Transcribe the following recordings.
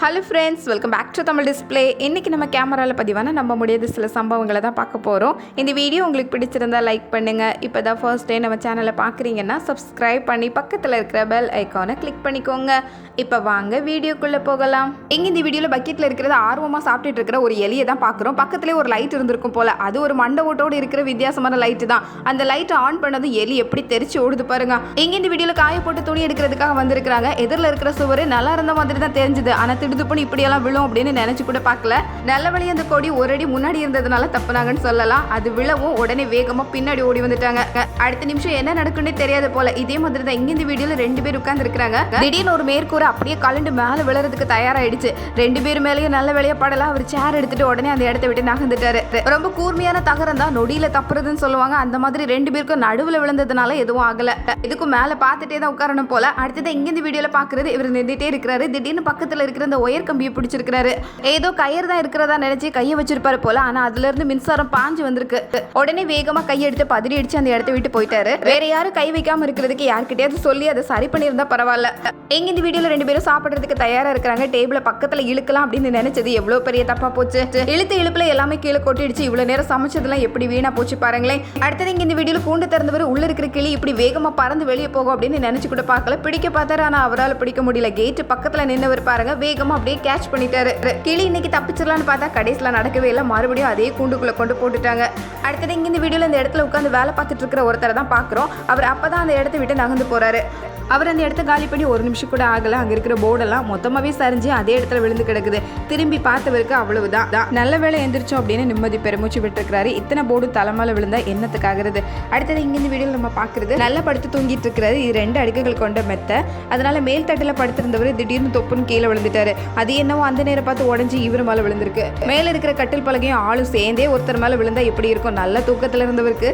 Hello friends welcome back to Tamil display இன்றைக்கி நம்ம கேமராவில் பதிவான நம்ப முடியாத சில சம்பவங்களை தான் பார்க்க போகிறோம் இந்த வீடியோ உங்களுக்கு பிடிச்சிருந்தா லைக் பண்ணுங்கள் இப்போ தான் ஃபர்ஸ்ட் டே நம்ம சேனலை பார்க்குறீங்கன்னா சப்ஸ்கிரைப் பண்ணி பக்கத்தில் இருக்கிற பெல் ஐக்கானை கிளிக் பண்ணிக்கோங்க. இப்போ வாங்க வீடியோக்குள்ளே போகலாம். இங்கே இந்த வீடியோவில் பக்கெட்டில் இருக்கிறத ஆர்வமாக சாப்பிட்டுட்டு இருக்கிற ஒரு எலியை தான் பார்க்குறோம். பக்கத்துலேயே ஒரு லைட் இருந்திருக்கும் போல். அது ஒரு மண்டை ஓட்டோடு இருக்கிற வித்தியாசமான லைட்டு தான். அந்த லைட்டை ஆன் பண்ணதும் எலி எப்படி தெரிச்சு ஓடுது பாருங்க. இங்கே இந்த வீடியோவில் காய போட்டு துணி எடுக்கிறதுக்காக வந்திருக்கிறாங்க. எதிரில் இருக்கிற சுவர் நல்லா இருந்த மாதிரி தான் தெரிஞ்சுது. ஆனால் திடுதுப்புன்னு இப்படியெல்லாம் விழும் அப்படின்னு நினச்சி கூட பார்க்கல. நல்ல வழி அந்த கொடி ஒரு அடி முன்னாடி இருந்ததுனால தப்புனாங்கன்னு சொல்லலாம். அது விழவும் உடனே வேகமாக பின்னாடி ஓடி வந்துட்டாங்க. அடுத்த நிமிஷம் என்ன நடக்குன்னே தெரியாது போல இதே மாதிரி தான் இங்கே இந்த வீடியோவில் ரெண்டு பேர் உட்காந்துருக்காங்க திடீர்னு ஒரு மேற்கூரை அப்படியே கலண்டு மேலே விழுறதுக்கு தயாராயிடுச்சு. ரெண்டு பேர் மேலேயும் நல்ல வேலையா படலாம். அவர் சேர் எடுத்துட்டு உடனே அந்த இடத்த விட்டு நகர்ந்துட்டாரு. ரொம்ப கூர்மையான தகரம் தான் நொடியில் தப்புறதுன்னு சொல்லுவாங்க. அந்த மாதிரி ரெண்டு பேருக்கும் நடுவில் விழுந்ததுனால எதுவும் ஆகல. இதுக்கும் மேலே பார்த்துட்டே தான் உட்காரணும் போல. அடுத்ததான் இங்கே இந்த வீடியோவில் பார்க்குறது இவர் நின்றுட்டே இருக்கிறாரு. திடீர்னு பக்கத்தில் இருக்கிற ஒயர் கம்பியை பிடிச்சிருக்கிறாரு. ஏதோ கயிறு தான் இருக்கிறதா நினைச்சு கையை வச்சிருப்பாரு போல ஆனா அதுல இருந்து மின்சாரம் பாஞ்சு வந்திருக்கு. உடனே வேகமா கையை எடுத்து பதறி அடிச்சு அந்த இடத்த விட்டு போயிட்டாரு. வேற யாரும் கை வைக்காம இருக்கிறதுக்கு யார்கிட்டயாவது சொல்லி அதை சரி பண்ணியிருந்தா பரவாயில்ல. எங்க இந்த வீடியோல ரெண்டு பேரும் சாப்பிடுறதுக்கு தயாரா இருக்கிறாங்க. டேபிள பக்கத்துல இழுக்கலாம் அப்படின்னு நினைச்சது எவ்வளவு பெரிய தப்பா போச்சு. இழுத்து இழுப்புல எல்லாமே கீழே கொட்டிடுச்சு. இவ்வளவு நேரம் சமைச்சதெல்லாம் எப்படி வீணா போச்சு பாருங்களேன். அடுத்தது இங்க இந்த வீடியோல கூண்டு திறந்தவர் உள்ள இருக்கிற கிளி இப்படி வேகமா பறந்து வெளியே போகும் அப்படின்னு நினைச்சு கூட பார்க்கல. பிடிக்க பார்த்தாரு ஆனா அவரால் பிடிக்க முடியல. கேட்டு பக்கத்துல நின்னவர் பாருங்க வேகமா அப்படியே கேட்ச் பண்ணிட்டாரு. கிளி இன்னைக்கு தப்பிச்சிடலான்னு பார்த்தா கடைசியில் நடக்கவே இல்லை. மறுபடியும் அதே கூண்டுக்குள்ளே கொண்டு போட்டுட்டாங்க. அடுத்தது இங்கே இந்த வீடியோவில் இந்த இடத்துல உட்காந்து வேலை பார்த்துட்டு இருக்கிற ஒருத்தரை தான் பார்க்குறோம். அவர் அப்போ தான் அந்த இடத்த விட்டு நகர்ந்து போகிறாரு அவர் அந்த இடத்த காலி பண்ணி ஒரு நிமிஷம் கூட ஆகல. அங்க இருக்கிற போர்டெல்லாம் மொத்தமாவே சரிஞ்சு அதே இடத்துல விழுந்து கிடக்குது. திரும்பி பார்த்தவருக்கு அவ்வளவுதான். தான். நல்ல வேலை எந்திரிச்சோம் அப்படின்னு நிம்மதி பெருமூச்சு விட்டுருக்காரு இத்தனை போர்டு தலைமையில விழுந்தா என்னத்துக்காகிறது அடுத்தது இங்க இந்த நம்ம பாக்குறது நல்லா படுத்து தூங்கிட்டு இருக்கிறாரு இது ரெண்டு அடுக்குகள் கொண்ட மெத்த. அதனால மேல் தட்டுல படுத்திருந்தவர் திடீர்னு தொப்புன்னு கீழே விழுந்துட்டாரு. அது என்னவோ அந்த நேரம் பார்த்து உடஞ்சி இவர் மேலே விழுந்திருக்கு. மேல இருக்கிற கட்டில் பலகையும் ஆளும் சேர்ந்தே ஒருத்தர் மேல விழுந்தா எப்படி இருக்கும்? நல்ல தூக்கத்துல இருந்தவருக்கு.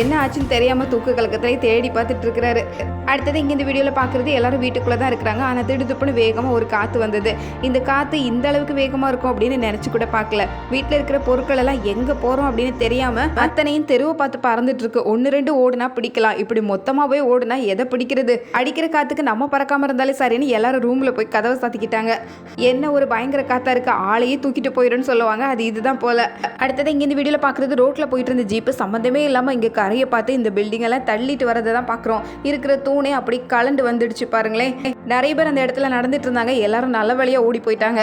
என்ன ஆச்சுன்னு தெரியாம தூக்க கலக்கத்திலே தேடி பார்த்துட்டு இருக்கிறாரு. அடுத்தது இங்க இந்த வீடியோல பாக்குறது எல்லாரும் வீட்டுக்குள்ள தான் இருக்கிறாங்க. ஆனா திடுதுப்புன்னு வேகமா ஒரு காத்து வந்தது. இந்த காத்து இந்த அளவுக்கு வேகமா இருக்கும் அப்படின்னு நினைச்சு கூட பார்க்கல. வீட்டுல இருக்கிற பொருட்கள் எல்லாம் எங்க போறோம் அப்படின்னு தெரியாம அத்தனையும் தெருவை பார்த்து பறந்துட்டு இருக்கு. ஒன்னு ரெண்டு ஓடுனா பிடிக்கலாம். இப்படி மொத்தமாவே ஓடுனா எதை பிடிக்கிறது? அடிக்கிற காத்துக்கு நம்ம பறக்காம இருந்தாலே சரின்னு எல்லாரும் ரூம்ல போய் கதவை சாத்திக்கிட்டாங்க. என்ன ஒரு பயங்கர காத்தா இருக்கு? ஆளையே தூக்கிட்டு போயிடும்னு சொல்லுவாங்க. அது இதுதான் போல. அடுத்தது இங்க இந்த வீடியோல பாக்குறது ரோட்ல போயிட்டு இருந்த ஜீப்பு. சம்மந்தமே இல்லாம இங்க கரையை பார்த்து இந்த பில்டிங் எல்லாம் தள்ளிட்டு வரதை தான் பாக்குறோம். இருக்கிற தூணே அப்படி கலண்டு வந்துடுச்சு பாருங்களேன். நிறைய பேர் அந்த இடத்துல நடந்துட்டு இருந்தாங்க. எல்லாரும் நல்ல வழியா ஓடி போயிட்டாங்க.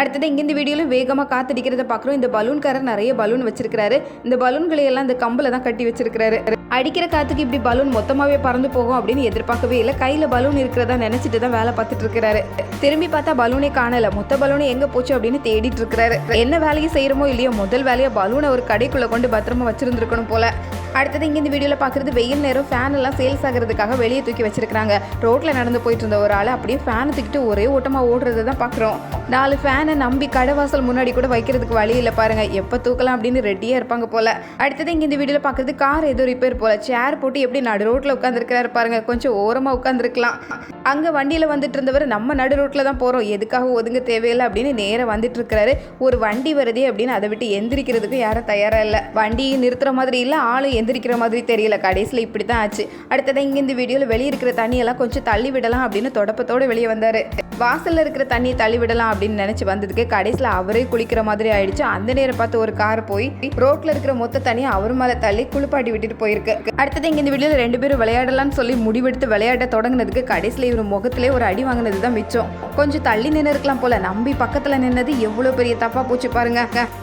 அடுத்தது இங்கே இந்த வீடியோவில் வேகமா காத்தடிக்கிறத பாக்குறோம். இந்த பலூன்காரர் நிறைய பலூன் வச்சிருக்கிறாரு. இந்த பலூன்களை எல்லாம் இந்த கம்பில் தான் கட்டி வச்சிருக்கிறாரு. அடிக்கிற காத்துக்கு இப்படி பலூன் மொத்தமாகவே பறந்து போகும் அப்படின்னு எதிர்பார்க்கவே இல்லை. கையில் பலூன் இருக்கிறதா நினச்சிட்டு தான் வேலை பார்த்துட்டு இருக்கிறாரு. திரும்பி பார்த்தா பலூனே காணல. மொத்த பலூனே எங்கே போச்சு அப்படின்னு தேடிட்டு இருக்கிறாரு. என்ன வேலையை செய்கிறோமோ இல்லையோ முதல் வேலையை பலூனை ஒரு கடைக்குள்ளே கொண்டு பத்திரமா வச்சிருந்துருக்கணும் போல. அடுத்தது இங்கே இந்த வீடியோவில் பார்க்குறது வெயில் நேரம். ஃபேன் எல்லாம் சேல்ஸ் ஆகிறதுக்காக வெளியே தூக்கி வச்சிருக்காங்க ரோட்டில் நடந்து போயிட்டு இருந்த ஒரு ஆள் அப்படியே ஃபேன் தூக்கிட்டு ஒரே ஓட்டமாக ஓடுறத தான் பார்க்குறோம். நாலு ஃபேனை நம்பி கடைவாசல் முன்னாடி கூட வைக்கிறதுக்கு வழி இல்லை பாருங்க. எப்போ தூக்கலாம் அப்படின்னு ரெடியாக இருப்பாங்க போல. அடுத்தது இங்கே இந்த வீடியோவில் பார்க்குறது கார் ஏதோ ரிப்பேர் போல. சேர் போட்டு எப்படி நடு ரோட்டில் உட்காந்துருக்கிறாரு பாருங்க. கொஞ்சம் ஓரமாக உட்காந்துருக்கலாம் அங்கே வண்டியில் வந்துட்டு இருந்தவர் நம்ம நடு ரோட்டில் தான் போகிறோம் எதுக்காக ஒதுங்க தேவையில்லை அப்படின்னு நேராக வந்துட்டு இருக்கிறாரு ஒரு வண்டி வருதே அப்படின்னு அதை விட்டு எந்திரிக்கிறதுக்கும் யாரும் தயாராக இல்லை. வண்டி நிறுத்துற மாதிரி இல்லை ஆளும் எந்திரிக்கிற மாதிரி தெரியல. கடைசியில் இப்படி தான் ஆச்சு. அடுத்ததான் இங்கே இந்த வீடியோவில் வெளியே இருக்கிற தண்ணியெல்லாம் கொஞ்சம் தள்ளி விடலாம் அப்படின்னு தொடப்பத்தோட வெளியே வந்தார். வாசலில் இருக்கிற தண்ணியை தள்ளி விடலாம் அப்படின்னு நினச்சி வந்ததுக்கு கடைசியில் அவரே குளிக்கிற மாதிரி ஆயிடுச்சு. அந்த நேரம் பார்த்து ஒரு கார் போய் ரோட்ல இருக்கிற மொத்த தண்ணியை அவர் மேலே தள்ளி குளிப்பாட்டி விட்டுட்டு போயிருக்கு. அடுத்தது இங்கே இந்த வீடியோவில் ரெண்டு பேரும் விளையாடலாம்னு சொல்லி முடிவெடுத்து விளையாட தொடங்கினதுக்கு கடைசியில் இவர் முகத்திலே ஒரு அடி வாங்கினது தான் மிச்சம். கொஞ்சம் தள்ளி நின்று இருக்கலாம் போல. நம்பி பக்கத்தில் நின்னது எவ்வளோ பெரிய தப்பா போச்சு பாருங்க.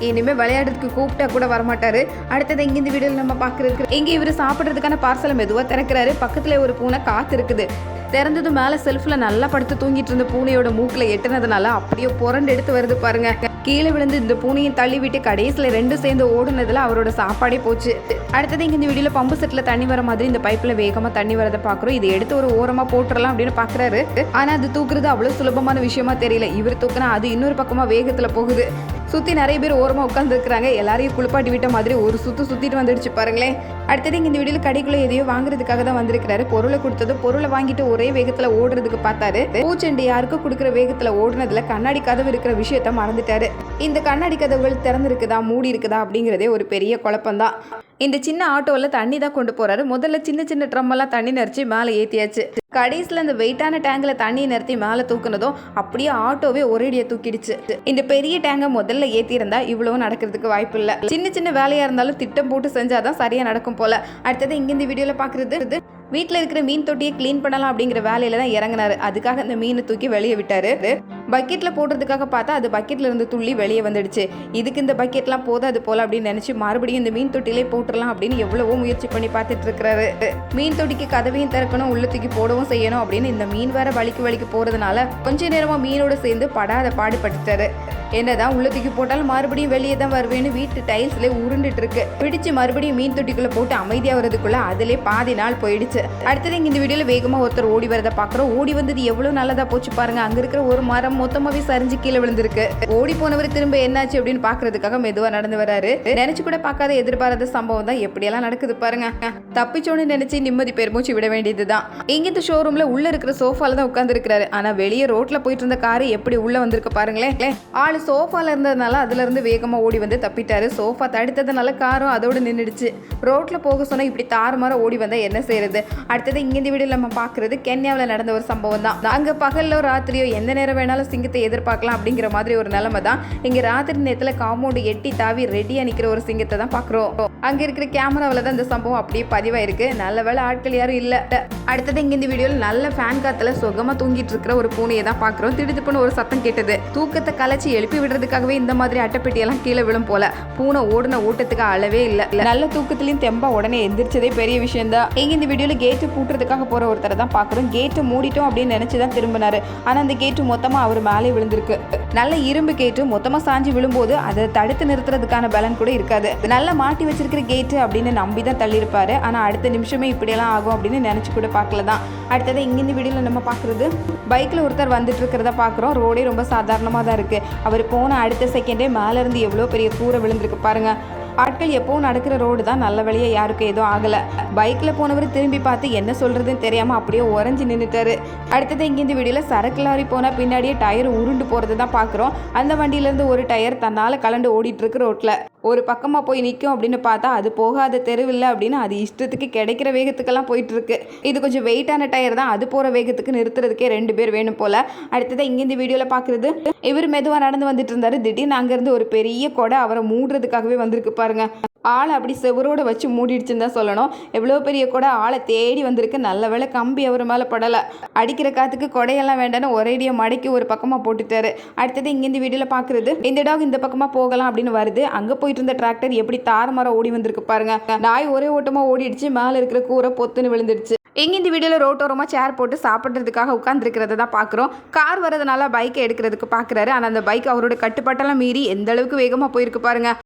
இனிமேல் விளையாடுறதுக்கு கூப்பிட்டா கூட வரமாட்டாரு. அடுத்தது இங்க இந்த நம்ம பார்க்கறதுக்கு இங்கே இவர் சாப்பிட்றதுக்கான பார்சலை மெதுவாக திறக்கிறாரு. பக்கத்தில் ஒரு பூனை காத்து இருக்குது. திறந்தது மேலே செல்ஃபில் நல்லா படுத்து தூங்கிட்டு இருந்த பூனையோட மூக்கில் எட்டுனதுனால அப்படியே புரண்டு எடுத்து வருது பாருங்க. கீழே விழுந்து இந்த பூனையை தள்ளி விட்டு கடைசியில் ரெண்டும் சேர்ந்து ஓடுனதுல அவரோட சாப்பாடே போச்சு. அடுத்தது இங்க இந்த வீடியோல பம்பு செட்டில் தண்ணி வர மாதிரி இந்த பைப்பில் வேகமாக தண்ணி வரதை பார்க்குறோம் இதை எடுத்து ஒரு ஓரமாக போட்டுறலாம் அப்படின்னு பார்க்குறாரு ஆனால் அது தூக்குறது அவ்வளோ சுலபமான விஷயமா தெரியல. இவர் தூக்குனா அது இன்னொரு பக்கமாக வேகத்தில் போகுது. சுற்றி நிறைய பேர் ஓரமாக உட்காந்துருக்குறாங்க எல்லாரையும் குளிப்பாட்டி விட்ட மாதிரி ஒரு சுற்று சுற்றிட்டு வந்துடுச்சு பாருங்களேன். அடுத்தது இங்கே இந்த வீடியோவில் கடைக்குள்ளே எதையோ வாங்குறதுக்காக தான் வந்திருக்கிறாரு. பொருளை கொடுத்தது பொருளை வாங்கிட்டு ஒரே வேகத்தில் ஓடுறதுக்கு பார்த்தாரு. பூச்செண்டு யாருக்கும் கொடுக்குற வேகத்தில் ஓடுனதில் கண்ணாடி கதவு இருக்கிற விஷயத்த மறந்துட்டாரு. இந்த கண்ணாடி கதவுகள் திறந்திருக்குதா? மூடி இருக்குதா அப்படிங்கிறதே ஒரு பெரிய குழப்பம்தான். இந்த சின்ன ஆட்டோவில் தண்ணி தான் கொண்டு போறாரு. முதல்ல சின்ன சின்ன ட்ரம்மெல்லாம் தண்ணி நிறச்சி மேலே ஏற்றியாச்சு கடைசியில் அந்த வெயிட்டான டேங்கில் தண்ணி நிறுத்தி மேலே தூக்குனதும் அப்படியே ஆட்டோவே ஒரேடியாக தூக்கிடுச்சு. இந்த பெரிய டேங்கை முதல்ல ஏற்றிருந்தா இவ்வளோ நடக்கிறதுக்கு வாய்ப்பு இல்லை சின்ன சின்ன வேலையாக இருந்தாலும் திட்டம் போட்டு செஞ்சாதான் சரியாக நடக்கும் போல. அடுத்தது இங்கே இந்த வீடியோவில் பார்க்குறது வீட்டில் இருக்கிற மீன் தொட்டியை க்ளீன் பண்ணலாம் அப்படிங்கிற வேலையில தான் இறங்கினாரு. அதுக்காக அந்த மீனை தூக்கி வெளியே விட்டாரு. பக்கெட்ல போடுறதுக்காக பார்த்தா அது பக்கெட்ல இருந்து துள்ளி வெளியே வந்துடுச்சு. இதுக்கு இந்த பக்கெட்லாம் போதாது போல அப்படின்னு நினைச்சு மறுபடியும் இந்த மீன் தொட்டிலே போட்டுடலாம் அப்படின்னு எவ்வளவோ முயற்சி பண்ணி பார்த்துட்டு இருக்கிறாரு. மீன் தொட்டிக்கு கதவையும் திறக்கணும் உள்ள தூக்கி போடவும் செய்யணும் அப்படின்னு இந்த மீன் வேற வலிக்கு வலிக்கு போறதுனால கொஞ்ச நேரமா மீனோட சேர்ந்து படாத பாடுபட்டுட்டாரு. என்னதான் உள்ள தூக்கி போட்டாலும் மறுபடியும் வெளியே தான் வருவேன்னு வீட்டு டைல்ஸ்லேயே உருண்டுட்டு இருக்கு. பிடிச்சு மறுபடியும் மீன் தொட்டிக்குள்ள போட்டு அமைதியாக வரதுக்குள்ளே அதிலே பாதி நாள் போயிடுச்சு. அடுத்தது இங்க இந்த வீடியோல வேகமா ஒருத்தர் ஓடி வரதை பாக்குறோம் ஓடி வந்தது எவ்வளவு நல்லதா போச்சு பாருங்க. அங்க இருக்கிற ஒரு மரம் மொத்தமாவே சரிஞ்சு கீழே விழுந்திருக்கு. ஓடி போனவர் திரும்ப என்னாச்சு அப்படின்னு பாக்குறதுக்காக மெதுவா நடந்து வராரு. நினைச்சு கூட பார்க்காத எதிர்பாராத சம்பவம் தான் எப்படியெல்லாம் நடக்குது பாருங்க. தப்பிச்சோன்னு நினைச்சு நிம்மதி பெருமூச்சு விட வேண்டியதுதான். இங்க இந்த ஷோரூம்ல உள்ள இருக்கிற சோஃபால தான் உட்கார்ந்து இருக்கிறாரு ஆனா வெளியே ரோட்ல போயிட்டு இருந்த காரு எப்படி உள்ள வந்திருக்கு பாருங்களேன். ஆளு சோஃபால இருந்ததுனால அதுல இருந்து வேகமா ஓடி வந்து தப்பிட்டாரு. சோஃபா தடுத்ததுனால காரும் அதோட நின்றுடுச்சு ரோட்ல போக சொன்னா இப்படி தாறுமாற ஓடி வந்தா என்ன செய்யறது? அடுத்தது இங்க வீடியோ நம்ம பார்க்குறது கென்யாவில் நடந்த ஒரு சம்பவம் தான் அங்கே பகலோ ராத்திரியோ எந்த நேரம் வேணாலும் சிங்கத்தை எதிர்பார்க்கலாம் அப்படிங்கிற மாதிரி ஒரு நிலைமை தான் இங்கே ராத்திரி நேரத்தில் காம்பவுண்டு எட்டி தாவி ரெடியாக நிற்கிற ஒரு சிங்கத்தை தான் பார்க்குறோம் அங்கே இருக்கிற கேமராவில் தான் இந்த சம்பவம் அப்படியே பதிவாயிருக்கு. நல்ல வேலை ஆட்கள் யாரும் இல்லை. அடுத்தது இங்க வீடியோவில் நல்ல ஃபேன் காத்தில் சுகமாக தூங்கிட்டு இருக்கிற ஒரு பூனையை தான் பார்க்குறோம் திடுதுப்புன்னு ஒரு சத்தம் கேட்டது. தூக்கத்தை கலைச்சி எழுப்பி விடுறதுக்காகவே இந்த மாதிரி அட்டைப்பெட்டியெல்லாம் கீழே விழும் போல பூனை ஓடின ஓட்டத்துக்கு அளவே இல்லை. நல்ல தூக்கத்துலேயும் தெம்பா உடனே எந்திரிச்சதே பெரிய விஷயம் தான் இங்க இந்த வீடியோல கேட்டு பூட்டுறதுக்காக போகிற ஒருத்தரை தான் பார்க்குறோம் கேட்டு மூடிட்டோம் அப்படின்னு நினச்சி தான் திரும்பினார். ஆனால் அந்த கேட்டு மொத்தமாக அவர் மேலே விழுந்திருக்கு. நல்ல இரும்பு கேட்டு மொத்தமாக சாஞ்சு விழும்போது அதை தடுத்து நிறுத்துறதுக்கான பலன் கூட இருக்காது. நல்லா மாட்டி வச்சிருக்கிற கேட்டு அப்படின்னு நம்பி தான் தள்ளியிருப்பார். ஆனால் அடுத்த நிமிஷமே இப்படியெல்லாம் ஆகும் அப்படின்னு நினச்சி கூட பார்க்கல தான். அடுத்தது இங்கேருந்து வீடியோவில் நம்ம பார்க்குறது பைக்கில் ஒருத்தர் வந்துட்டு இருக்கிறத பார்க்குறோம். ரோடே ரொம்ப சாதாரணமாக தான் இருக்குது அவர் போன அடுத்த செகண்டே மேலேருந்து எவ்வளோ பெரிய கூரை விழுந்திருக்கு பாருங்கள் ஆட்கள் எப்பவும் நடக்கிற ரோடு தான். நல்ல வழியாக யாருக்கும் எதுவும் ஆகலை. பைக்கில் போனவர் திரும்பி பார்த்து என்ன சொல்கிறதுன்னு தெரியாமல் அப்படியே உறைஞ்சி நின்றுட்டாரு அடுத்தது இங்கேருந்து வீடியோவில் சரக்கு லாரி போனால் பின்னாடியே டயர் உருண்டு போகிறது தான் பார்க்குறோம். அந்த வண்டியிலேருந்து ஒரு டயர் தன்னால் கலண்டு ஓடிட்டுருக்கு ரோட்டில் ஒரு பக்கமாக போய் நிற்கும் அப்படின்னு பார்த்தா அது போகாத தெருவில்லை அப்படின்னு அது இஷ்டத்துக்கு கிடைக்கிற வேகத்துக்கெல்லாம் போயிட்டுருக்கு. இது கொஞ்சம் வெயிட்டான டயர் தான். அது போகிற வேகத்துக்கு நிறுத்துறதுக்கே ரெண்டு பேர் வேணும் போல். அடுத்ததான் இங்கேருந்து இந்த வீடியோவில் பார்க்குறது இவர் மெதுவாக நடந்து வந்துட்டு இருந்தார். திடீர்னு அங்கேருந்து ஒரு பெரிய கொடை அவரை மூடுறதுக்காகவே வந்திருக்கு பாருங்க. ஆளை அப்படி செவரோடு வச்சு மூடிடுச்சுன்னு தான் சொல்லணும். எவ்வளோ பெரிய கொடை ஆளை தேடி வந்திருக்கு. நல்ல வேலை கம்பி அவர் மேலே படலை. அடிக்கிற காற்றுக்கு கொடையெல்லாம் வேண்டாம்னு ஒரேடியாக மடக்கி ஒரு பக்கமாக போட்டுட்டாரு. அடுத்தது இங்கே வீடியோவில் பார்க்குறது இந்த டாக் இந்த பக்கமாக போகலாம் அப்படின்னு வருது. அங்கே போயிட்டு இருந்த டிராக்டர் எப்படி தாறுமாற ஓடி வந்திருக்கு பாருங்க. நாய் ஒரே ஓட்டமாக ஓடிடுச்சு. மேலே இருக்கிற கூரை பொத்துன்னு விழுந்துடுச்சு. எங்க இந்த வீடியோவில் ரோட்டோரமாக சேர் போட்டு சாப்பிட்றதுக்காக உட்காந்துருக்கிறத தான் பார்க்குறோம் கார் வரதுனால பைக்கை எடுக்கிறதுக்கு பார்க்குறாரு ஆனால் அந்த பைக் அவரோட கட்டுப்பாட்டெல்லாம் மீறி எந்த அளவுக்கு வேகமாக போயிருக்கு பாருங்க.